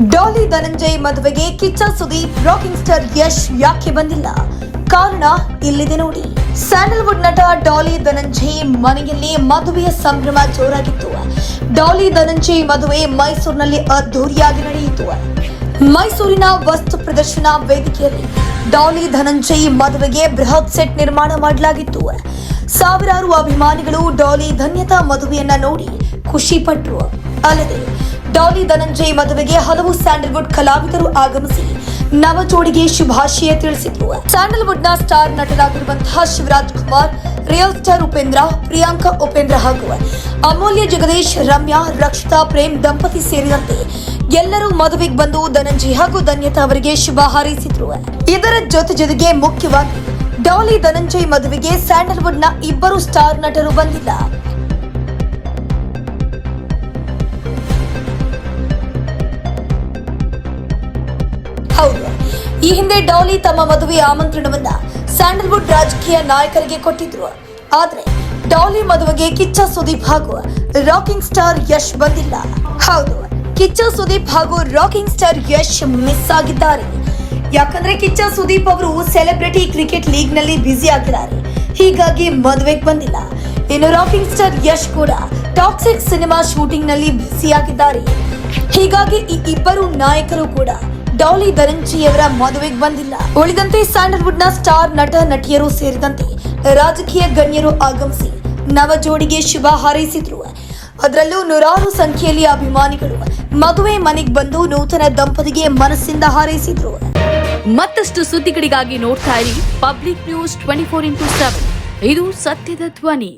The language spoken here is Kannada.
ಡಾಲಿ ಧನಂಜಯ್ ಮದುವೆಗೆ ಕಿಚ್ಚ ಸುದೀಪ್, ರಾಕಿಂಗ್ ಸ್ಟಾರ್ ಯಶ್ ಯಾಕೆ ಬಂದಿಲ್ಲ? ಕಾರಣ ಇಲ್ಲಿದೆ ನೋಡಿ. ಸ್ಯಾಂಡಲ್ವುಡ್ ನಟ ಡಾಲಿ ಧನಂಜಯ್ ಮನೆಯಲ್ಲಿ ಮದುವೆಯ ಸಂಭ್ರಮ ಜೋರಾಗಿತ್ತು. ಡಾಲಿ ಧನಂಜಯ್ ಮದುವೆ ಮೈಸೂರಿನಲ್ಲಿ ಅದ್ದೂರಿಯಾಗಿ ನಡೆಯಿತು. ಮೈಸೂರಿನ ವಸ್ತು ಪ್ರದರ್ಶನ ವೇದಿಕೆಯಲ್ಲಿ ಡಾಲಿ ಧನಂಜಯ್ ಮದುವೆಗೆ ಬೃಹತ್ ಸೆಟ್ ನಿರ್ಮಾಣ ಮಾಡಲಾಗಿತ್ತು. ಸಾವಿರಾರು ಅಭಿಮಾನಿಗಳು ಡಾಲಿ ಧನ್ಯತಾ ಮದುವೆಯನ್ನ ನೋಡಿ ಖುಷಿ ಪಟ್ಟರು ಅಲ್ಲದೆ ಡಾಲಿ ಧನಂಜಯ್ ಮದುವೆಗೆ ಹಲವು ಸ್ಯಾಂಡಲ್ವುಡ್ ಕಲಾವಿದರು ಆಗಮಿಸಿ ನವ ಜೋಡಿಗೆ ಶುಭಾಶಯ ತಿಳಿಸಿದ್ರು. ಸ್ಯಾಂಡಲ್ವುಡ್ನ ಸ್ಟಾರ್ ನಟರಾಗಿರುವಂತಹ ಶಿವರಾಜ್ ಕುಮಾರ್ ರಿಯಲ್ ಸ್ಟಾರ್ ಉಪೇಂದ್ರ, ಪ್ರಿಯಾಂಕಾ ಉಪೇಂದ್ರ ಹಾಗೂ ಅಮೂಲ್ಯ ಜಗದೀಶ್, ರಮ್ಯಾ, ರಕ್ಷಿತಾ, ಪ್ರೇಮ್, ದಂಪತಿ ಸೇರಿದಂತೆ ಎಲ್ಲರೂ ಮದುವೆಗೆ ಬಂದು ಧನಂಜಯ್ ಹಾಗೂ ಧನ್ಯತಾ ಅವರಿಗೆ ಶುಭ ಹಾರೈಸಿದ್ರು. ಇದರ ಜೊತೆ ಜೊತೆಗೆ ಮುಖ್ಯವಾಗಿ ಡಾಲಿ ಧನಂಜಯ್ ಮದುವೆಗೆ ಸ್ಯಾಂಡಲ್ವುಡ್ನ ಇಬ್ಬರು ಸ್ಟಾರ್ ನಟರು ಬಂದಿಲ್ಲ. ಹೌದು. ಈ ಹಿಂದೆ ಡಾಲಿ ತಮ್ಮ ಮದುವೆಯ ಆಮಂತ್ರಣವನ್ನ ಸ್ಯಾಂಡಲ್ವುಡ್ ರಾಜಕೀಯ ನಾಯಕರಿಗೆ ಕೊಟ್ಟಿದ್ರು. ಆದ್ರೆ ಡಾಲಿ ಮದುವೆಗೆ ಕಿಚ್ಚ ಸುದೀಪ್ ಹಾಗೂ ರಾಕಿಂಗ್ ಸ್ಟಾರ್ ಯಶ್ ಬಂದಿಲ್ಲ. ಹೌದು, ಕಿಚ್ಚ ಸುದೀಪ್ ಹಾಗೂ ರಾಕಿಂಗ್ ಸ್ಟಾರ್ ಯಶ್ ಮಿಸ್ ಆಗಿದ್ದಾರೆ. ಯಾಕಂದ್ರೆ ಕಿಚ್ಚ ಸುದೀಪ್ ಅವರು ಸೆಲೆಬ್ರಿಟಿ ಕ್ರಿಕೆಟ್ ಲೀಗ್ನಲ್ಲಿ ಬ್ಯುಸಿ ಆಗಿದ್ದಾರೆ. ಹೀಗಾಗಿ ಮದುವೆಗೆ ಬಂದಿಲ್ಲ. ಇನ್ನು ರಾಕಿಂಗ್ ಸ್ಟಾರ್ ಯಶ್ ಕೂಡ ಟಾಕ್ಸಿಕ್ ಸಿನಿಮಾ ಶೂಟಿಂಗ್ನಲ್ಲಿ ಬ್ಯುಸಿ ಆಗಿದ್ದಾರೆ. ಹೀಗಾಗಿ ಈ ಇಬ್ಬರು ನಾಯಕರು ಕೂಡ ಡಾಲಿ ಧನಂಜಿಯವರ ಮದುವೆಗೆ ಬಂದಿಲ್ಲ. ಉಳಿದಂತೆ ಸ್ಯಾಂಡಲ್ವುಡ್ನ ಸ್ಟಾರ್ ನಟ ನಟಿಯರು ಸೇರಿದಂತೆ ರಾಜಕೀಯ ಗಣ್ಯರು ಆಗಮಿಸಿ ನವ ಜೋಡಿಗೆ ಶುಭ ಹಾರೈಸಿದ್ರು. ಅದರಲ್ಲೂ ನೂರಾರು ಸಂಖ್ಯೆಯಲ್ಲಿ ಅಭಿಮಾನಿಗಳು ಮದುವೆ ಮನೆಗೆ ಬಂದು ನೂತನ ದಂಪತಿಗೆ ಮನಸ್ಸಿಂದ ಹಾರೈಸಿದ್ರು. ಮತ್ತಷ್ಟು ಸುದ್ದಿಗಳಿಗಾಗಿ ನೋಡ್ತಾ ಇರಿ public news twenty four into seven. ಇದು ಸತ್ಯದ ಧ್ವನಿ.